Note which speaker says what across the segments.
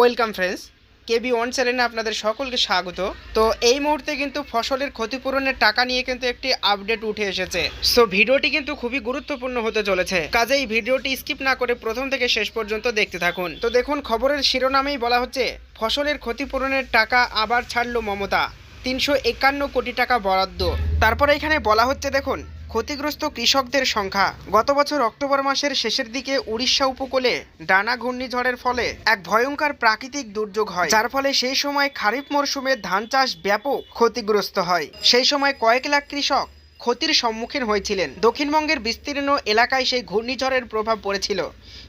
Speaker 1: Welcome friends কেবি one চ্যানেলে আপনাদের সকলকে স্বাগত। তো এই মুহূর্তে কিন্তু ফসলের ক্ষতিপূরণের টাকা নিয়ে কিন্তু একটি আপডেট উঠে এসেছে। সো ভিডিওটি কিন্তু খুবই গুরুত্বপূর্ণ হতে চলেছে। কাজেই ভিডিওটি স্কিপ না করে প্রথম থেকে শেষ পর্যন্ত দেখতে থাকুন। তো দেখুন, খবরের শিরোনামেই বলা হচ্ছে, ফসলের ক্ষতিপূরণের টাকা আবার ছাড়লো মমতা। তিনশো একান্ন কোটি টাকা বরাদ্দ। তারপরে এখানে বলা হচ্ছে, দেখুন ক্ষতিগ্রস্ত কৃষকদের সংখ্যা। গত বছর অক্টোবর মাসের শেষের দিকে উড়িষ্যা উপকূলে ডানা ঘূর্ণিঝড়ের ফলে এক ভয়ঙ্কর প্রাকৃতিক দুর্যোগ হয়, যার ফলে সেই সময় খারিফ মরশুমে ধান চাষ ব্যাপক ক্ষতিগ্রস্ত হয়। সেই সময় কয়েক লাখ কৃষক ক্ষতির সম্মুখীন হয়েছিলেন। দক্ষিণবঙ্গের বিস্তীর্ণ এলাকায় সেই ঘূর্ণিঝড়ের প্রভাব পড়েছিল।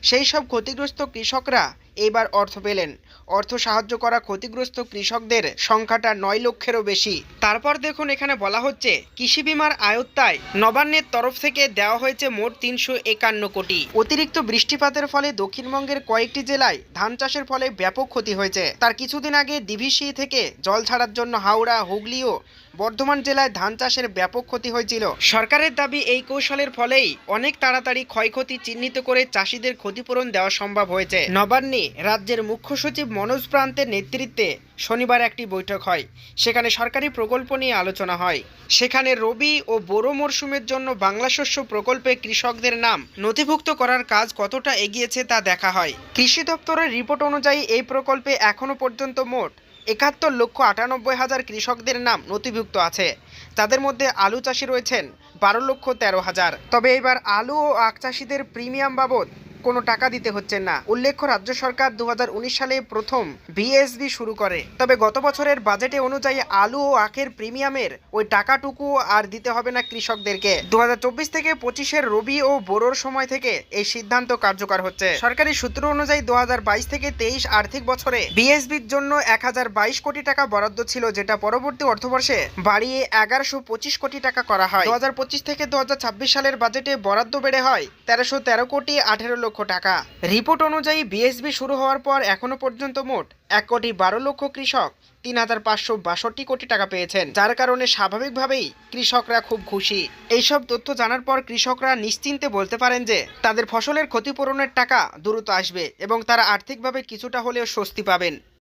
Speaker 1: সেই সব ক্ষতিগ্রস্ত কৃষকরা এইবার অর্থ পেলেন। অর্থ সাহায্য করা ক্ষতিগ্রস্ত কৃষকদের সংখ্যাটা নয় লক্ষেরও বেশি। তারপর দেখুন এখানে বলা হচ্ছে, কৃষি বিমার আয়ত্তায় নবান্নের তরফ থেকে দেওয়া হয়েছে মোট তিনশো একান্ন কোটি। অতিরিক্ত বৃষ্টিপাতের ফলে দক্ষিণবঙ্গের কয়েকটি জেলায় ধান চাষের ফলে ব্যাপক ক্ষতি হয়েছে। তার কিছুদিন আগে ডিভিসি থেকে জল ছাড়ার জন্য হাওড়া, হুগলি ও বর্ধমান জেলায় ধান চাষের ব্যাপক ক্ষতি হয়েছিল। সরকারের দাবি এই কৌশলের ফলেই অনেক তাড়াতাড়ি ক্ষয়ক্ষতি চিহ্নিত করে চাষিদের ক্ষতিপূরণ দেওয়া সম্ভব হয়েছে। নবান্নে রাজ্যের মুখ্য সচিব মনোজ প্রান্তের নেতৃত্বে শনিবার একটি বৈঠক হয়। সেখানে সরকারি প্রকল্প নিয়ে আলোচনা হয়। সেখানে রবি ও বোরো মরশুমের জন্য বাংলা শস্য প্রকল্পে কৃষকদের নাম নথিভুক্ত করার কাজ কতটা এগিয়েছে তা দেখা হয়। কৃষি দপ্তরের রিপোর্ট অনুযায়ী এই প্রকল্পে এখনও পর্যন্ত মোট একাত্তর লক্ষ আটানব্বই হাজার কৃষকদের নাম নথিভুক্ত আছে। তাদের মধ্যে আলু চাষি রয়েছেন বারো লক্ষ তেরো হাজার। তবে এবার আলু ও আখ চাষিদের প্রিমিয়াম বাবদ কোনো টাকা দিতে হচ্ছে না। উল্লেখ্য, রাজ্য সরকার দু হাজার উনিশ সালে প্রথম বিএসবি শুরু করে। তবে গত বছরের বাজেটে অনুযায়ী আলু ও আখের প্রিমিয়ামের ওই টাকাটুকু আর দিতে হবে না কৃষকদেরকে। দু থেকে পঁচিশের রবি ও বোরোর সময় থেকে এই সিদ্ধান্ত কার্যকর হচ্ছে। সরকারি সূত্র অনুযায়ী দুহাজার বাইশ থেকে তেইশ আর্থিক বছরে বিএসবির জন্য এক হাজার বাইশ কোটি টাকা বরাদ্দ ছিল, যেটা পরবর্তী অর্থবর্ষে বাড়িয়ে এগারোশো পঁচিশ কোটি টাকা করা হয়। দু হাজার পঁচিশ থেকে দু হাজার ছাব্বিশ সালের বাজেটে বরাদ্দ বেড়ে হয় তেরোশো তেরো কোটি আঠেরো লক্ষ টাকা। রিপোর্ট অনুযায়ী বিএসবি শুরু হওয়ার পর এখনও পর্যন্ত মোট এক কোটি বারো লক্ষ কৃষক তিন হাজার পাঁচশো বাষট্টি কোটি টাকা পেয়েছেন, যার কারণে স্বাভাবিকভাবেই কৃষকরা খুব খুশি। এইসব তথ্য জানার পর কৃষকরা নিশ্চিন্তে বলতে পারেন যে, তাদের ফসলের ক্ষতিপূরণের টাকা দ্রুত আসবে এবং তারা আর্থিকভাবে কিছুটা হলেও স্বস্তি পাবেন।